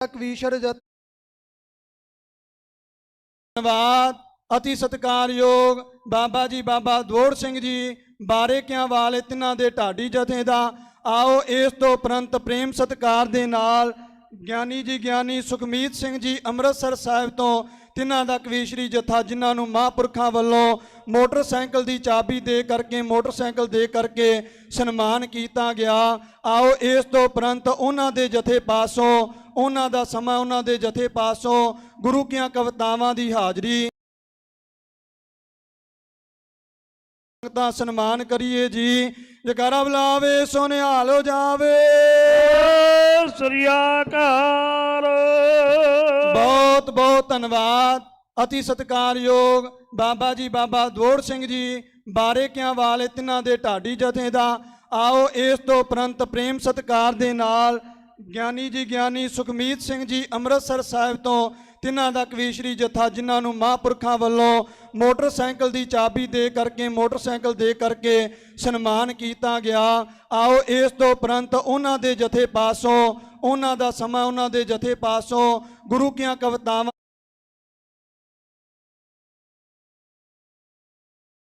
ਕਵੀਸ਼ਰ ਜਤ ਧੰਨਵਾਦ, ਅਤੀ ਸਤਿਕਾਰਯੋਗ ਬਾਬਾ ਜੀ, ਬਾਬਾ ਦੌੜ ਸਿੰਘ ਜੀ ਬਾਰੇਕਿਆਂ ਵਾਲੇ ਤਿੰਨਾਂ ਦੇ ਢਾਡੀ ਜਥੇ ਦਾ। ਆਓ ਇਸ ਤੋਂ ਉਪਰੰਤ ਪ੍ਰੇਮ ਸਤਿਕਾਰ ਦੇ ਨਾਲ ਗਿਆਨੀ ਜੀ, ਗਿਆਨੀ ਸੁਖਮੀਤ ਸਿੰਘ ਜੀ ਅੰਮ੍ਰਿਤਸਰ ਸਾਹਿਬ ਤੋਂ ਤਿੰਨਾਂ ਦਾ ਕਵੀਸ਼ਰੀ ਜਥਾ, ਜਿਨ੍ਹਾਂ ਨੂੰ ਮਹਾਂਪੁਰਖਾਂ ਵੱਲੋਂ ਮੋਟਰਸਾਈਕਲ ਦੀ ਚਾਬੀ ਦੇ ਕਰਕੇ, ਮੋਟਰਸਾਈਕਲ ਦੇ ਕਰਕੇ ਸਨਮਾਨ ਕੀਤਾ ਗਿਆ। ਆਓ ਇਸ ਤੋਂ ਉਪਰੰਤ ਉਹਨਾਂ ਦੇ ਜਥੇ ਪਾਸੋਂ, ਉਹਨਾਂ ਦਾ ਸਮਾਂ ਉਹਨਾਂ ਦੇ ਜਥੇ ਪਾਸੋਂ ਗੁਰੂ ਕੀਆਂ ਕਵਿਤਾਵਾਂ ਦੀ ਹਾਜ਼ਰੀ। ਦਾ ਸਨਮਾਨ ਕਰੀਏ ਜੀ। ਜਕਾਰਾ ਬੁਲਾਵੇ, ਸੋਨਿਹਾਲ ਹੋ ਜਾਵੇ। ਸ੍ਰੀਆਕਾਰ ਬਹੁਤ ਬਹੁਤ ਧੰਨਵਾਦ। ਅਤੀ ਸਤਿਕਾਰਯੋਗ ਬਾਬਾ ਜੀ, ਬਾਬਾ ਦੌੜ ਸਿੰਘ ਜੀ, ਬਾਰੇਕਿਆਂ ਵਾਲੇ ਤਿੰਨਾਂ ਦੇ ਢਾਡੀ ਜਥੇ ਦਾ। ਆਓ ਇਸ ਤੋਂ ਉਪਰੰਤ ਪ੍ਰੇਮ ਸਤਿਕਾਰ ਦੇ ਨਾਲ ਗਿਆਨੀ ਜੀ, ਗਿਆਨੀ ਸੁਖਮੀਤ ਸਿੰਘ ਜੀ ਅੰਮ੍ਰਿਤਸਰ ਸਾਹਿਬ ਤੋਂ ਤਿੰਨਾਂ ਦਾ ਕਵੀਸ਼ਰੀ ਜਥਾ, ਜਿਨ੍ਹਾਂ ਨੂੰ ਮਹਾਂਪੁਰਖਾਂ ਵੱਲੋਂ ਮੋਟਰਸਾਈਕਲ ਦੀ ਚਾਬੀ ਦੇ ਕਰਕੇ, ਮੋਟਰਸਾਈਕਲ ਦੇ ਕਰਕੇ ਸਨਮਾਨ ਕੀਤਾ ਗਿਆ। ਆਓ ਇਸ ਤੋਂ ਉਪਰੰਤ ਉਹਨਾਂ ਦੇ ਜਥੇ ਪਾਸੋਂ, ਉਹਨਾਂ ਦਾ ਸਮਾਂ ਉਹਨਾਂ ਦੇ ਜਥੇ ਪਾਸੋਂ, ਗੁਰੂ ਕੀਆਂ ਕਵਿਤਾਵਾਂ